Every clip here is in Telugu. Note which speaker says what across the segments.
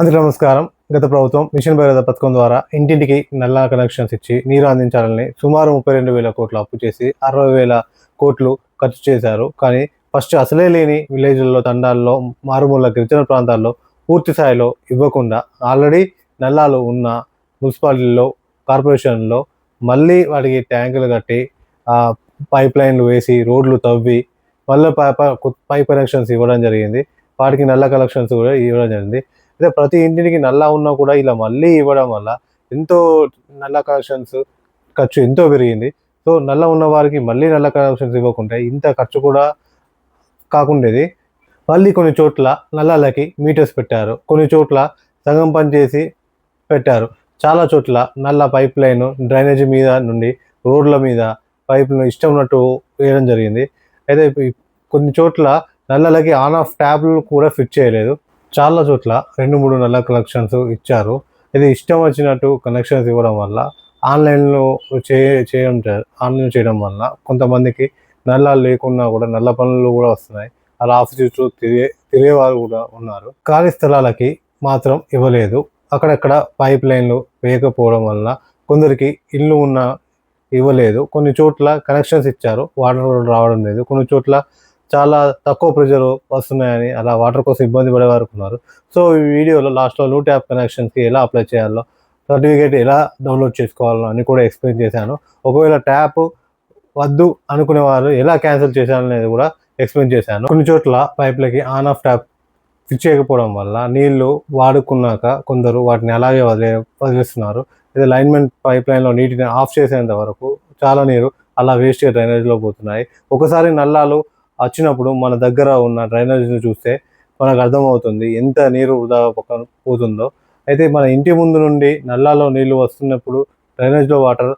Speaker 1: అందుకు నమస్కారం. గత ప్రభుత్వం మిషన్ భగీరథ పథకం ద్వారా ఇంటింటికి నల్ల కనెక్షన్స్ ఇచ్చి నీరు అందించాలని సుమారు ముప్పై రెండు వేల కోట్లు అప్పు చేసి అరవై వేల కోట్లు ఖర్చు చేశారు. కానీ ఫస్ట్ అసలే లేని విలేజ్లలో తండాల్లో మారుమూల గిరిజన ప్రాంతాల్లో పూర్తి స్థాయిలో ఇవ్వకుండా ఆల్రెడీ నల్లాలు ఉన్న మున్సిపాలిటీల్లో కార్పొరేషన్లో మళ్ళీ వాటికి ట్యాంకులు కట్టి పైప్ లైన్లు వేసి రోడ్లు తవ్వి మళ్ళీ పైప్ కనెక్షన్స్ ఇవ్వడం జరిగింది. వాటికి నల్ల కనెక్షన్స్ కూడా ఇవ్వడం జరిగింది. అదే ప్రతి ఇంటికి నల్లా ఉన్నా కూడా ఇలా మళ్ళీ ఇవ్వడం వల్ల ఎంతో నల్ల కనెక్షన్స్ ఖర్చు ఎంతో పెరిగింది. సో నల్ల ఉన్న వారికి మళ్ళీ నల్ల కనెక్షన్స్ ఇవ్వకుంటే ఇంత ఖర్చు కూడా కాకుండేది. మళ్ళీ కొన్ని చోట్ల నల్లాలకి మీటర్స్ పెట్టారు. కొన్ని చోట్ల సగం పని చేసి పెట్టారు. చాలా చోట్ల నల్ల పైప్ లైన్ డ్రైనేజ్ మీద నుండి రోడ్ల మీద పైపులను ఇష్టం ఉన్నట్టు వేయడం జరిగింది. అయితే కొన్ని చోట్ల నల్లలకి ఆన్ ఆఫ్ ట్యాబ్లు కూడా ఫిట్ చేయలేదు. చాలా చోట్ల రెండు మూడు నెలల కనెక్షన్స్ ఇచ్చారు. ఇది ఇష్టం వచ్చినట్టు కనెక్షన్స్ ఇవ్వడం వల్ల ఆన్లైన్లో చే చేయడం ఆన్లైన్ చేయడం వల్ల కొంతమందికి నల్ల లేకున్నా కూడా నల్ల పనులు కూడా వస్తున్నాయి. అలా ఆఫీస్ చుట్టూ తిరిగే తిరిగేవారు కూడా ఉన్నారు. ఖాళీ స్థలాలకి మాత్రం ఇవ్వలేదు. అక్కడక్కడ పైప్ లైన్లు వేయకపోవడం వల్ల కొందరికి ఇల్లు ఉన్న ఇవ్వలేదు. కొన్ని చోట్ల కనెక్షన్స్ ఇచ్చారు. వాటర్ రావడం లేదు. కొన్ని చోట్ల చాలా తక్కువ ప్రెషర్ వస్తున్నాయని అలా వాటర్ కోసం ఇబ్బంది పడే వారు ఉన్నారు. సో ఈ వీడియోలో లాస్ట్లో లూ ట్యాప్ కనెక్షన్స్కి ఎలా అప్లై చేయాలో సర్టిఫికేట్ ఎలా డౌన్లోడ్ చేసుకోవాలో అని కూడా ఎక్స్ప్లెయిన్ చేశాను. ఒకవేళ ట్యాప్ వద్దు అనుకునే వారు ఎలా క్యాన్సిల్ చేశారనేది కూడా ఎక్స్ప్లెయిన్ చేశాను. కొన్ని చోట్ల పైప్లకి ఆన్ ఆఫ్ ట్యాప్ ఫిక్స్ చేయకపోవడం వల్ల నీళ్ళు వాడుకున్నాక కొందరు వాటిని అలాగే వదిలే వదిలేస్తున్నారు. ఇది లైన్మెంట్ పైప్ లైన్లో నీటిని ఆఫ్ చేసేంత వరకు చాలా నీరు అలా వేస్ట్ డ్రైనేజ్లో పోతున్నాయి. ఒకసారి నల్లాలు వచ్చినప్పుడు మన దగ్గర ఉన్న డ్రైనేజ్ని చూస్తే మనకు అర్థమవుతుంది ఎంత నీరు వృధా పక్కన పోతుందో. అయితే మన ఇంటి ముందు నుండి నల్లాలో నీళ్ళు వస్తున్నప్పుడు డ్రైనేజ్లో వాటర్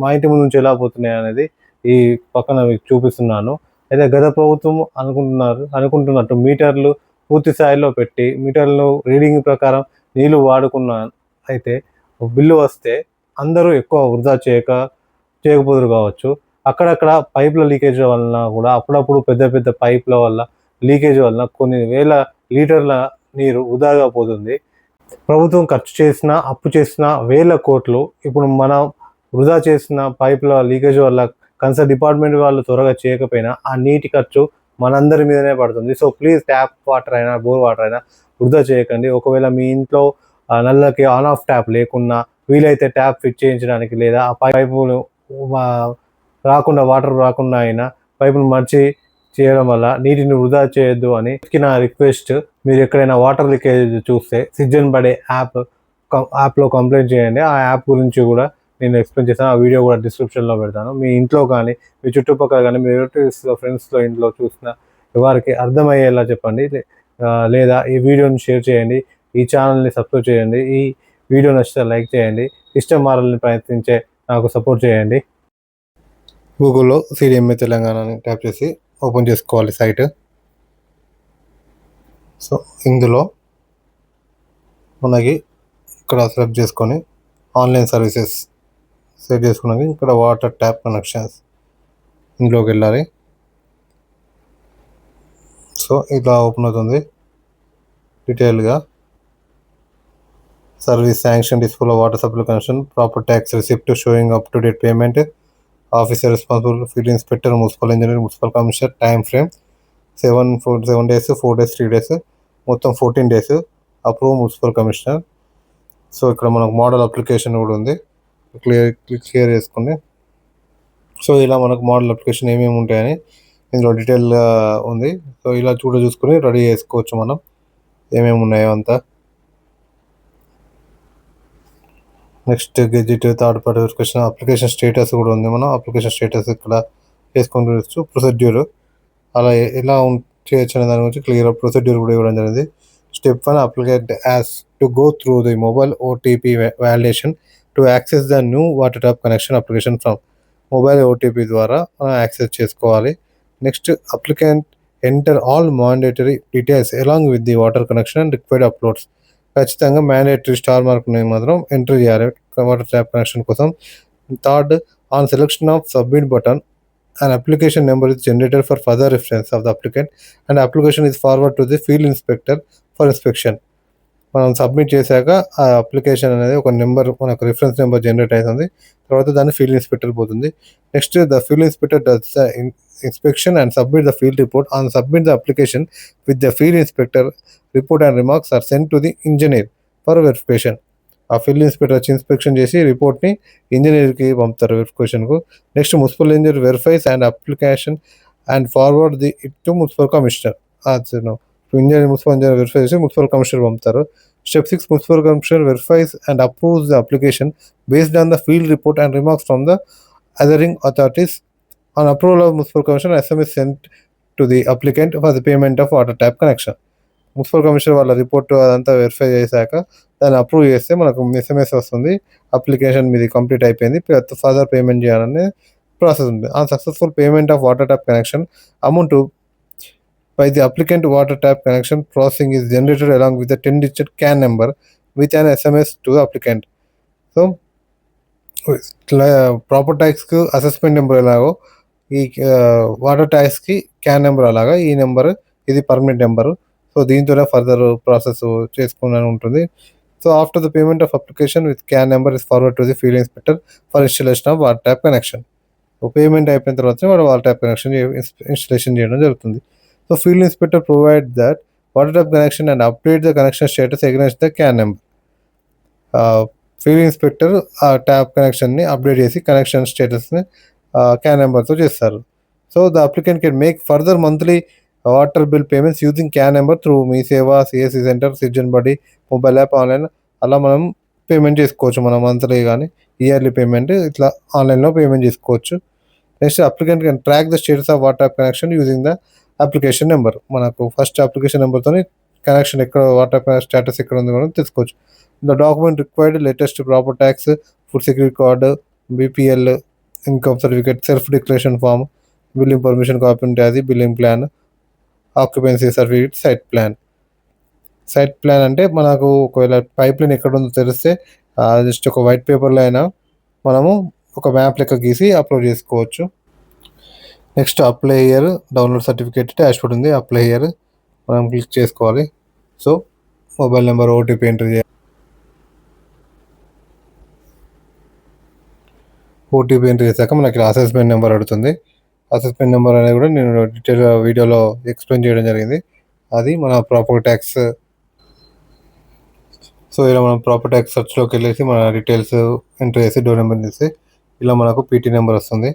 Speaker 1: మా ఇంటి ముందు నుంచి ఎలా పోతున్నాయి అనేది ఈ పక్కన మీకు చూపిస్తున్నాను. అయితే గత ప్రభుత్వం అనుకుంటున్నారు అనుకుంటున్నట్టు మీటర్లు పూర్తి స్థాయిలో పెట్టి మీటర్లు రీడింగ్ ప్రకారం నీళ్ళు వాడుకున్న అయితే బిల్లు వస్తే అందరూ ఎక్కువ వృధా చేయక చేయకపోదురు కావచ్చు. అక్కడక్కడ పైప్ల లీకేజ్ వలన కూడా అప్పుడప్పుడు పెద్ద పెద్ద పైప్ల వల్ల లీకేజ్ వలన కొన్ని వేల లీటర్ల నీరు వృధాగా పోతుంది. ప్రభుత్వం ఖర్చు చేసిన అప్పు చేసిన వేల కోట్లు ఇప్పుడు మనం వృధా చేసిన పైప్ల లీకేజ్ వల్ల కన్సర్న్ డిపార్ట్మెంట్ వాళ్ళు త్వరగా చేయకపోయినా ఆ నీటి ఖర్చు మనందరి మీదనే పడుతుంది. సో ప్లీజ్ ట్యాప్ వాటర్ అయినా బోర్ వాటర్ అయినా వృధా చేయకండి. ఒకవేళ మీ ఇంట్లో నల్లకి ఆన్ ఆఫ్ ట్యాప్ లేకున్నా వీలైతే ట్యాప్ ఫిట్ చేయించడానికి లేదా ఆ పైపులు రాకుండా వాటర్ రాకుండా అయినా పైపును మర్చి చేయడం వల్ల నీటిని వృధా చేయొద్దు అని నా రిక్వెస్ట్ మీరు ఎక్కడైనా వాటర్ లీకేజ్ చూస్తే సిజన్ పడే యాప్ యాప్లో కంప్లైంట్ చేయండి. ఆ యాప్ గురించి కూడా నేను ఎక్స్ప్లెయిన్ చేస్తాను. ఆ వీడియో కూడా డిస్క్రిప్షన్లో పెడతాను. మీ ఇంట్లో కానీ మీ చుట్టుపక్కల కానీ మీ రిలేటివ్స్లో ఫ్రెండ్స్లో ఇంట్లో చూసిన వారికి అర్థమయ్యేలా చెప్పండి. లే- లేదా ఈ వీడియోని షేర్ చేయండి. ఈ ఛానల్ని సబ్స్క్రైబ్ చేయండి. ఈ వీడియో నచ్చితే లైక్ చేయండి. ఇష్టం మారాలని ప్రయత్నించే నాకు సపోర్ట్ చేయండి. గూగుల్లో సిడిఎంఏ తెలంగాణ అని ట్యాప్ చేసి ఓపెన్ చేసుకోవాలి సైట్. సో ఇందులో మనకి ఇక్కడ సెలెక్ట్ చేసుకొని ఆన్లైన్ సర్వీసెస్ సెలెక్ట్ చేసుకున్నాక ఇక్కడ వాటర్ ట్యాప్ కనెక్షన్స్ ఇందులోకి వెళ్ళాలి. సో ఇలా ఓపెన్ అవుతుంది. డీటెయిల్గా service sanction display water supply connection proper tax receipt showing up to date payment officer responsible field inspector municipal engineer municipal commissioner time frame seven four seven days four days three days మొత్తం fourteen days approve municipal commissioner so ఇక్కడ మనకు మోడల్ అప్లికేషన్ కూడా ఉంది. క్లియర్ క్లియర్ చేసుకుని. సో ఇలా మనకు మోడల్ అప్లికేషన్ ఏమేమి ఉంటాయని ఇందులో డీటెయిల్గా ఉంది. సో ఇలా చూడ చూసుకొని రెడీ చేసుకోవచ్చు మనం. ఏమేమి ఉన్నాయో అంతా. Next gazette third party verification application status కూడా ఉంది మనం. అప్లికేషన్ స్టేటస్ ఇక్కడ వేసుకొని చూడొచ్చు. ప్రొసెడ్యూర్. అలా ఎలా ఉం- చేయొచ్చు అనే దాని గురించి క్లియర్ ప్రొసెడ్యూర్ కూడా ఇవ్వడం జరిగింది. Step one applicant has to go through the mobile OTP validation to access the new water tap connection application from mobile OTP ద్వారా మనం యాక్సెస్ చేసుకోవాలి. Next applicant enter all mandatory details along with the water connection and required uploads. ఖచ్చితంగా మ్యాండేటరీ స్టార్ మార్క్ మాత్రం ఎంటర్ చేయాలి. వాటర్ ట్యాప్ కనెక్షన్ కోసం. Third on selection of submit button an application number is generated for further reference of the applicant and application is forwarded to the field inspector for inspection. మనం సబ్మిట్ చేశాక ఆ అప్లికేషన్ అనేది ఒక నెంబర్ మనకు రిఫరెన్స్ నెంబర్ జనరేట్ అవుతుంది. తర్వాత దాన్ని ఫీల్డ్ ఇన్స్పెక్టర్ పోతుంది. Next the field inspector does the inspection and submit the field report on submit the application with the field inspector report and remarks are send to the engineer for verification ఆ ఫీల్డ్ ఇన్స్పెక్టర్ వచ్చి ఇన్స్పెక్షన్ చేసి రిపోర్ట్ని ఇంజనీర్కి పంపుతారు వెరిఫికేషన్కు next municipal engineer verifies and application and forward the it to municipal commissioner engineer municipal engineer verify చేసి మున్సిపల్ కమిషనర్ పంపుతారు. Step six municipal commissioner verifies and approves the application based on the field report and remarks from the adhering authorities on approval of municipal commissioner SMS sent to the applicant for the payment of water tap connection municipal commissioner వాళ్ళ రిపోర్ట్ అదంతా వెరిఫై చేశాక దాన్ని అప్రూవ్ చేస్తే మనకు ఎస్ఎంఎస్ వస్తుంది. అప్లికేషన్ మీది కంప్లీట్ అయిపోయింది. ఫర్దర్ పేమెంట్ చేయాలనే ప్రాసెస్ ఉంది. ఆ successful payment of water tap connection amount by the applicant water tap connection processing is generated along with ten digit CAN number with an SMS to applicant. So proper ట్యాక్స్కి assessment number ఎలాగో ఈ వాటర్ ట్యాక్స్కి క్యాన్ నెంబర్ అలాగా ఈ నెంబర్ ఇది పర్మనెంట్ నెంబరు సో దీంతోనే ఫర్దర్ ప్రాసెస్ చేసుకుని ఉంటుంది. So after the payment of application with CAN number is forward to the field inspector for installation of water tap connection so payment అయిపోయిన తర్వాత వాడు వాటర్ ట్యాప్ కనెక్షన్ ఇన్స్టలేషన్ చేయడం జరుగుతుంది. So field inspector provide that water tap connection and update the connection status against the CAN number field inspector ఆ ట్యాప్ కనెక్షన్ని అప్డేట్ చేసి కనెక్షన్ స్టేటస్ని క్యాన్ నెంబర్తో చేస్తారు. So the applicant can make further monthly water bill payments using CAN number through MeeSeva CSC centre citizen buddy mobile app online. అలా మనం పేమెంట్ చేసుకోవచ్చు. మనం మంత్లీ కానీ ఇయర్లీ పేమెంట్ ఇట్లా ఆన్లైన్లో పేమెంట్ చేసుకోవచ్చు. Next applicant can track the status of water connection using the application number. మనకు ఫస్ట్ అప్లికేషన్ నెంబర్తో కనెక్షన్ ఎక్కడ వాటర్ స్టేటస్ ఎక్కడ ఉంది కూడా తెలుసుకోవచ్చు. The document required latest proper tax food security card BPL income certificate self declaration form building permission copy ఉంటే అది building plan occupancy certificate site plan site plan అంటే మనకు ఒకవేళ పైప్ లైన్ ఎక్కడ ఉందో తెలిస్తే జస్ట్ ఒక వైట్ పేపర్లో అయినా మనము ఒక మ్యాప్ లెక్క గీసి అప్లోడ్ చేసుకోవచ్చు. Next apply here download certificate dashboard ఉంది. అప్లై ఇయర్ మనం క్లిక్ చేసుకోవాలి. So mobile number OTP enter చేయాలి. ఓటీపీ ఎంటర్ చేశాక మనకి అసెస్మెంట్ నెంబర్ అడుగుతుంది. అసెస్మెంట్ నెంబర్ అనేది కూడా నేను డీటెయిల్ వీడియోలో ఎక్స్ప్లెయిన్ చేయడం జరిగింది. అది మన ప్రాపర్ ట్యాక్స్ సో ఇలా మనం ప్రాపర్ ట్యాక్స్ సర్చ్లోకి వెళ్ళేసి మన డీటెయిల్స్ ఎంటర్ చేసి డోర్ నెంబర్ చేసి ఇలా మనకు పీటీ నెంబర్ వస్తుంది.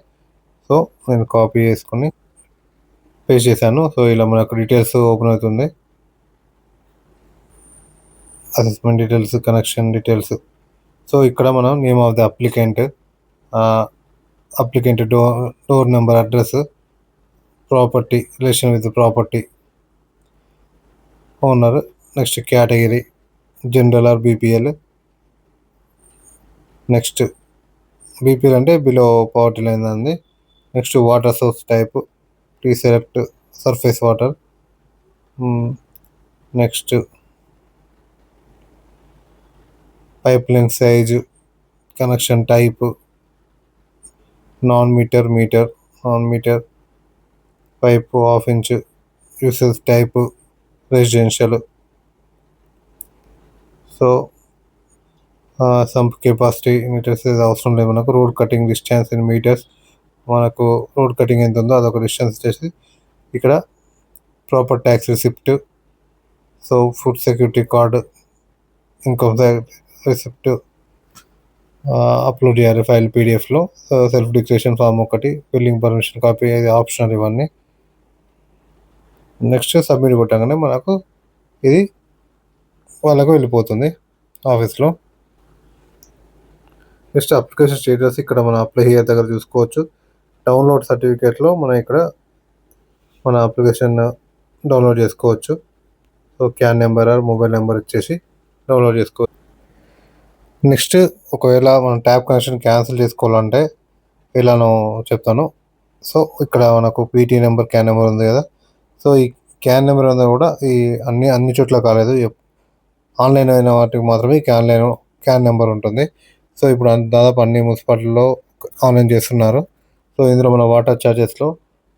Speaker 1: సో నేను కాపీ చేసుకుని పేస్ట్ చేశాను. సో ఇలా మనకు డీటెయిల్స్ ఓపెన్ అవుతుంది. Assessment details connection details so ఇక్కడ మనం name of the applicant applicant door door number address property relation with property owner next category general or BPL next BPL అంటే బిలో పవర్టీ లైన్ ఉంది next water source type pre select surface water next pipe line size connection type non meter meter non meter pipe half inch uses type residential so sump capacity metres అవసరం లేదు మనకు. Road cutting distance in metres మనకు రోడ్ కటింగ్ ఎంత ఉందో అదొక డిస్టెన్స్ చేసి ఇక్కడ proper tax receipt so food security card income receipt upload చేయాలి ఫైల్ పీడిఎఫ్లో సెల్ఫ్ డిక్లరేషన్ ఫామ్ ఒకటి బిల్లింగ్ పర్మిషన్ కాపీ అది ఆప్షనల్ ఇవన్నీ. నెక్స్ట్ సబ్మిట్ కొట్టగానే మనకు ఇది వాళ్ళకు వెళ్ళిపోతుంది ఆఫీస్లో నెక్స్ట్ అప్లికేషన్ స్టేటస్ ఇక్కడ మన అప్లై హియర్ దగ్గర చూసుకోవచ్చు. డౌన్లోడ్ సర్టిఫికేట్లో మనం ఇక్కడ మన అప్లికేషన్ డౌన్లోడ్ చేసుకోవచ్చు. So CAN number or mobile number ఇచ్చేసి డౌన్లోడ్ చేసుకోవచ్చు. నెక్స్ట్ ఒకవేళ మనం ట్యాప్ కనెక్షన్ క్యాన్సిల్ చేసుకోవాలంటే ఇలాను చెప్తాను. సో ఇక్కడ మనకు పీటీ నెంబర్ క్యాన్ నెంబర్ ఉంది కదా. సో ఈ క్యాన్ నెంబర్ అనేది కూడా ఈ అన్ని అన్ని చోట్ల కాలేదు. ఆన్లైన్ అయిన వాటికి మాత్రమే క్యాన్ లైన్ క్యాన్ నెంబర్ ఉంటుంది. సో ఇప్పుడు దాదాపు అన్ని మున్సిపాలిటీలో ఆన్లైన్ చేస్తున్నారు. సో ఇందులో మన వాటర్ ఛార్జెస్లో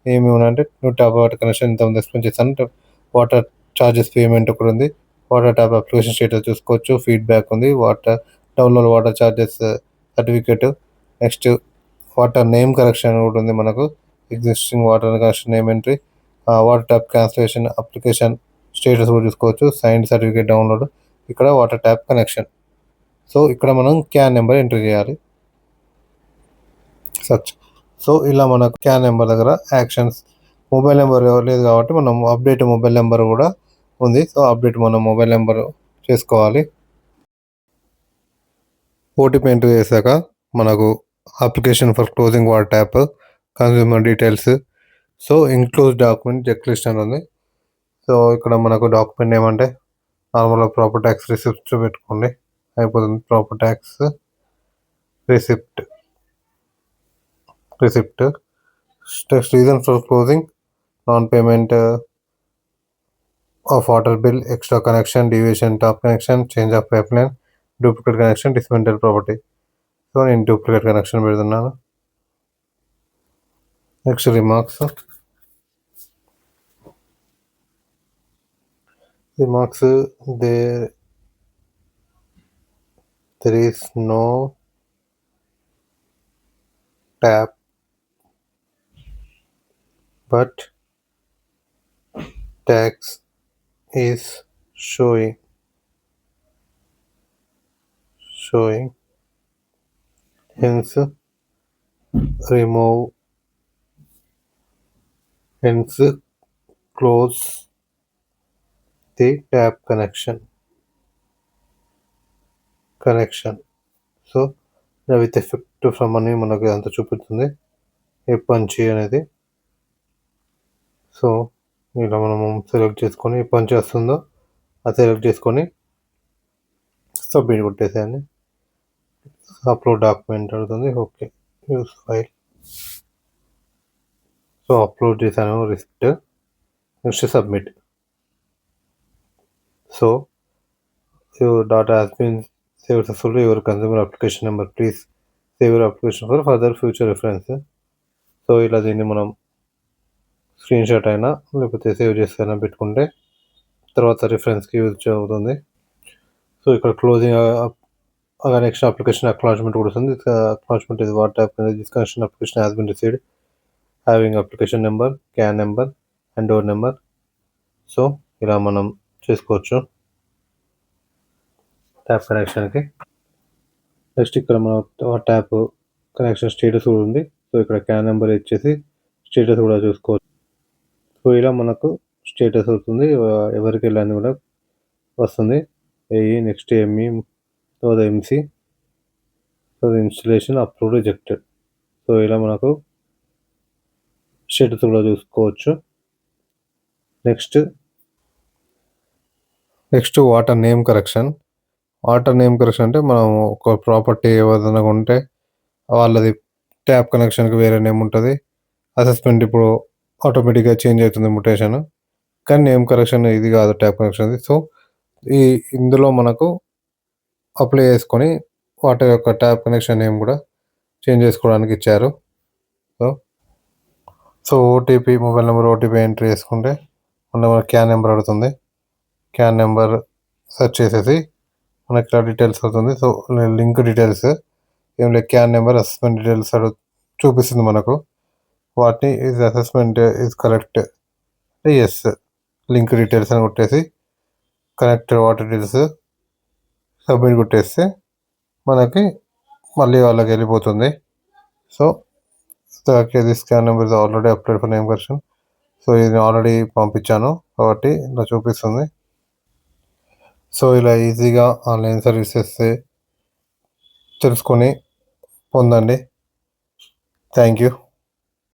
Speaker 1: ఏమి ఉన్నాయంటే నువ్వు ట్యాప్ వాటర్ కనెక్షన్ ఇంత ఎక్స్ప్లెయిన్ చేస్తాను వాటర్ ఛార్జెస్ పేమెంట్ ఒకటి ఉంది. వాటర్ ట్యాప్ అప్లికేషన్ స్టేటస్ చూసుకోవచ్చు ఫీడ్బ్యాక్ ఉంది. Water download water charges certificate next water name correction కూడా ఉంది మనకు. Existing water connection name entry water tap cancellation application status కూడా చూసుకోవచ్చు. సైన్ సర్టిఫికేట్ డౌన్లోడ్ ఇక్కడ వాటర్ ట్యాప్ కనెక్షన్ సో ఇక్కడ మనం క్యాన్ నెంబర్ ఎంటర్ చేయాలి. సచ్ సో ఇలా మనకు క్యాన్ నెంబర్ దగ్గర యాక్షన్స్ మొబైల్ నెంబర్ లేదు కాబట్టి మనం అప్డేట్ మొబైల్ నెంబర్ కూడా ఉంది. సో అప్డేట్ మనం మొబైల్ నెంబర్ చేసుకోవాలి. ఓటీపీ ఎంటర్ చేశాక మనకు application for closing water tap consumer details so include document check list అని ఉంది. సో ఇక్కడ మనకు డాక్యుమెంట్ ఏమంటే నార్మల్గా ప్రాపర్ ట్యాక్స్ రిసిప్ట్ పెట్టుకోండి. అయిపోతుంది proper tax receipt. Receipt. Next reason for closing non payment of water bill extra connection deviation tap connection change of pipe line duplicate connection dismantle property so నేను డూప్లికేట్ కనెక్షన్ పెడుతున్నాను next remarks remarks there there is no tap but tax is showing Showing hence remove hence close the tap connection. Connection so with effect from అని మనకు అంత చూపిస్తుంది. ఏ పంచి అనేది. సో ఇలా మనము సెలెక్ట్ చేసుకొని ఏ పంచి వస్తుందో అది సెలెక్ట్ చేసుకొని సబ్మిట్ కొట్టేసేయండి అప్లోడ్ డాక్యుమెంట్ అడుగుతుంది okay use file so upload చేశాను receipt next submit so your data has been save successful your consumer application number please save your application for further future reference so ఇలా దీన్ని మనం స్క్రీన్ షాట్ అయినా లేకపోతే సేవ్ చేసైనా పెట్టుకుంటే తర్వాత రిఫరెన్స్కి యూజ్ అవుతుంది సో ఇక్కడ క్లోజింగ్ నెక్స్ట్ అప్లికేషన్ అక్నాలజ్మెంట్ కూడా వస్తుంది. అక్నాలజ్మెంట్ ఇది what app this connection application has been received having application number CAN number and door number so ఇలా మనం చేసుకోవచ్చు. ట్యాప్ కనెక్షన్కి నెక్స్ట్ ఇక్కడ మనం ట్యాప్ కనెక్షన్ స్టేటస్ కూడా ఉంది. సో ఇక్కడ క్యాన్ నెంబర్ ఇచ్చేసి స్టేటస్ కూడా చూసుకోవచ్చు. సో ఇలా మనకు స్టేటస్ అవుతుంది ఎవరికి వెళ్ళాలని కూడా వస్తుంది. ఏఈ నెక్స్ట్ ఎంఈ సో తర్వాత MC so installation approve rejected so ఇలా మనకు షెడ్స్ కూడా చూసుకోవచ్చు. Next next water name correction water name correction అంటే మనం ఒక ప్రాపర్టీ ఏదైనా ఉంటే వాళ్ళది ట్యాప్ కనెక్షన్కి వేరే నేమ్ ఉంటుంది. అసెస్మెంట్ ఇప్పుడు ఆటోమేటిక్గా చేంజ్ అవుతుంది ముటేషన్ కానీ నేమ్ కరెక్షన్ ఇది కాదు ట్యాప్ కనెక్షన్ సో ఈ ఇందులో మనకు అప్లై చేసుకొని వాటర్ యొక్క ట్యాప్ కనెక్షన్ నేమ్ కూడా చేంజ్ చేసుకోవడానికి ఇచ్చారు. So so OTP mobile number OTP entry చేసుకుంటే మన క్యాన్ నెంబర్ అడుగుతుంది. క్యాన్ నెంబర్ సెర్చ్ చేసేసి మనకి ఇక్కడ డీటెయిల్స్ అవుతుంది సో లింక్ డీటెయిల్స్ ఏం లేదు క్యాన్ నెంబర్ అసెస్మెంట్ డీటెయిల్స్ అడు చూపిస్తుంది మనకు. వాటిని ఇది assessment is correct yes link details అని కొట్టేసి కనెక్ట్ వాటర్ డీటెయిల్స్ సబ్మిట్ కొట్టేస్తే మనకి మళ్ళీ వాళ్ళకి వెళ్ళిపోతుంది. సో ఇది scan number is already upload for name correction. So ఇది ఆల్రెడీ పంపించాను కాబట్టి ఇలా చూపిస్తుంది. సో ఇలా ఈజీగా ఆన్లైన్ సర్వీసెస్ తెలుసుకొని పొందండి. Thank you.